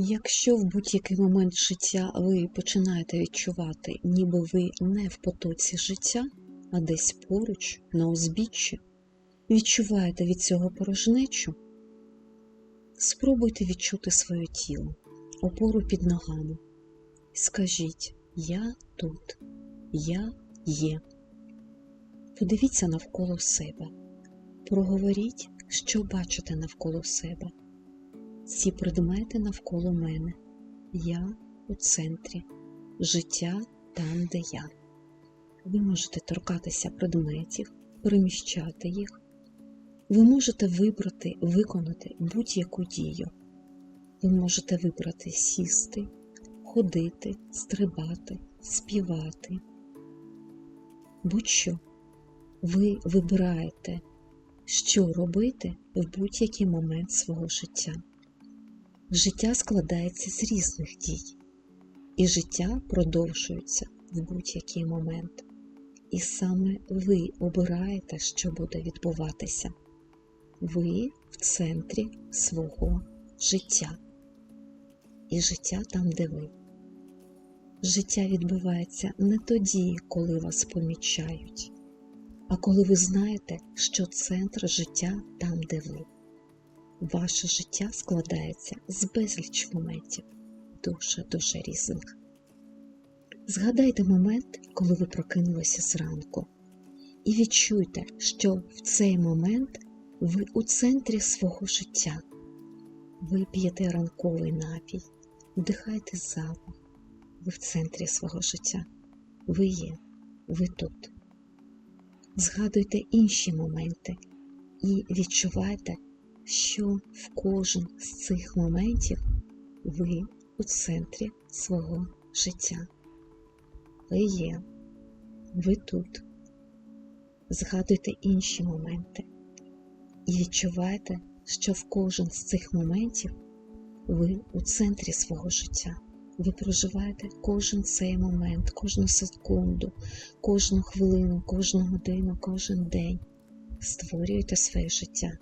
Якщо в будь-який момент життя ви починаєте відчувати, ніби ви не в потоці життя, а десь поруч, на узбіччі, відчуваєте від цього порожнечу, спробуйте відчути своє тіло, опору під ногами. Скажіть Я тут, я є. Подивіться навколо себе, проговоріть, що бачите навколо себе. Ці предмети навколо мене. Я у центрі, життя там, де я. Ви можете торкатися предметів, переміщати їх. Ви можете вибрати, виконати будь-яку дію. Ви можете вибрати сісти, ходити, стрибати, співати. Будь-що ви вибираєте, що робити в будь-який момент свого життя. Життя складається з різних дій, і життя продовжується в будь-який момент. І саме ви обираєте, що буде відбуватися. Ви в центрі свого життя. І життя там, де ви. Життя відбувається не тоді, коли вас помічають, а коли ви знаєте, що центр життя там, де ви. Ваше життя складається з безліч моментів, дуже-дуже різних. Згадайте момент, коли ви прокинулися зранку, і відчуйте, що в цей момент ви у центрі свого життя. Ви п'єте ранковий напій, вдихайте запах, ви в центрі свого життя. Ви є, ви тут. Згадуйте інші моменти і відчувайте, що в кожен з цих моментів ви у центрі свого життя. Ви є, ви тут. Згадуйте інші моменти і відчувайте, що в кожен з цих моментів ви у центрі свого життя. Ви проживаєте кожен цей момент, кожну секунду, кожну хвилину, кожну годину, кожен день. Створюєте своє життя.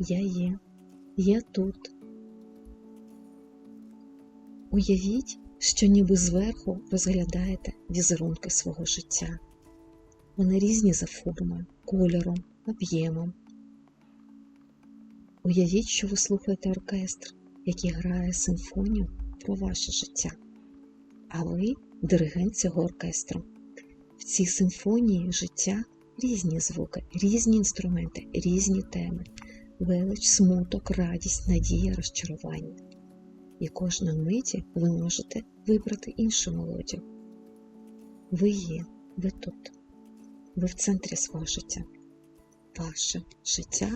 Я є, я тут. Уявіть, що ніби зверху розглядаєте візерунки свого життя. Вони різні за формою, кольором, об'ємом. Уявіть, що ви слухаєте оркестр, який грає симфонію про ваше життя, а ви диригент цього оркестру. В цій симфонії життя різні звуки, різні інструменти, різні теми, велич, смуток, радість, надія, розчарування. І кожної миті ви можете вибрати іншу мелодію. Ви є, ви тут, ви в центрі свого життя. Ваше життя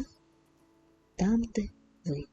там, де ви.